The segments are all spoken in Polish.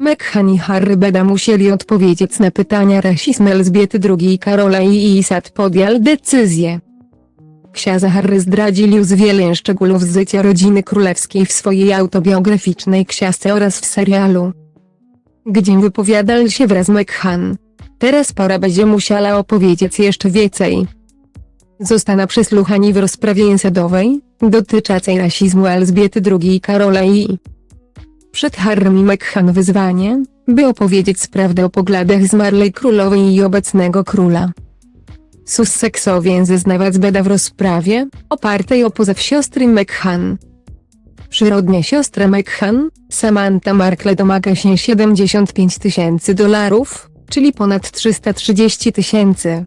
Meghan i Harry Beda musieli odpowiedzieć na pytania rasizm Elżbiety II Karola i Isat podjął decyzję. Książę Harry zdradził już wiele szczegółów z życia rodziny królewskiej w swojej autobiograficznej książce oraz w serialu, gdzie wypowiadał się wraz z Meghan. Teraz pora będzie musiała opowiedzieć jeszcze więcej. Zostaną przesłuchani w rozprawie sądowej, dotyczącej rasizmu Elżbiety II Karola i przed Harrym i Meghan wyzwanie, by opowiedzieć prawdę o poglądach zmarłej królowej i obecnego króla. Sussexowie zeznawać beda w rozprawie, opartej o pozew siostry Meghan. Przyrodnia siostra Meghan, Samantha Markle domaga się 75 tysięcy dolarów, czyli ponad 330 tysięcy.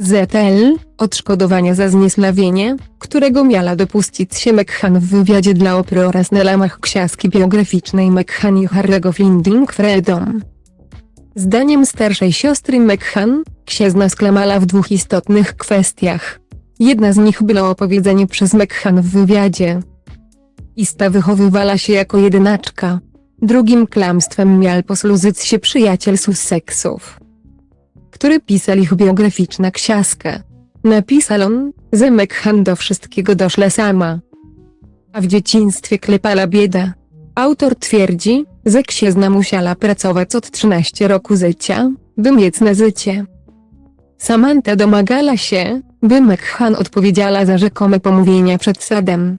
ZL, odszkodowania za zniesławienie, którego miała dopuścić się Meghan w wywiadzie dla Opry oraz na lamach książki biograficznej Meghan i Harry'ego Finding Freedom. Zdaniem starszej siostry Meghan, księżna sklamala w dwóch istotnych kwestiach. Jedna z nich było opowiedzenie przez Meghan w wywiadzie. Ista wychowywała się jako jedynaczka. Drugim klamstwem miał posłużyć się przyjaciel Sussexów który pisał ich biograficzna książka. Napisał on, że Meghan do wszystkiego doszła sama. A w dzieciństwie klepala bieda. Autor twierdzi, że księżna musiała pracować od 13 roku życia, by mieć na życie. Samantha domagała się, by Meghan odpowiedziała za rzekome pomówienia przed sadem.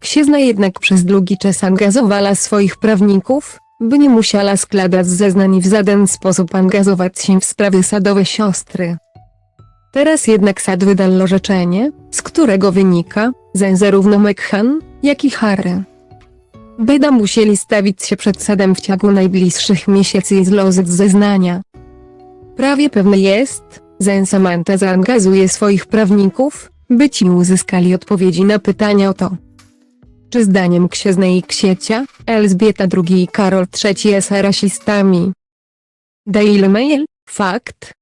Księżna jednak przez długi czas angażowała swoich prawników, by nie musiała składać zeznań w żaden sposób angażować się w sprawy sadowe siostry. Teraz jednak sad wydał orzeczenie, z którego wynika, że zarówno Meghan, jak i Harry Beda musieli stawić się przed sadem w ciągu najbliższych miesięcy i złożyć zeznania. Prawie pewne jest, że Samantha zaangażuje swoich prawników, by ci uzyskali odpowiedzi na pytania o to. Czy zdaniem księżnej i ksiecia, Elżbieta II i Karol III jest rasistami? Daily Mail, fakt,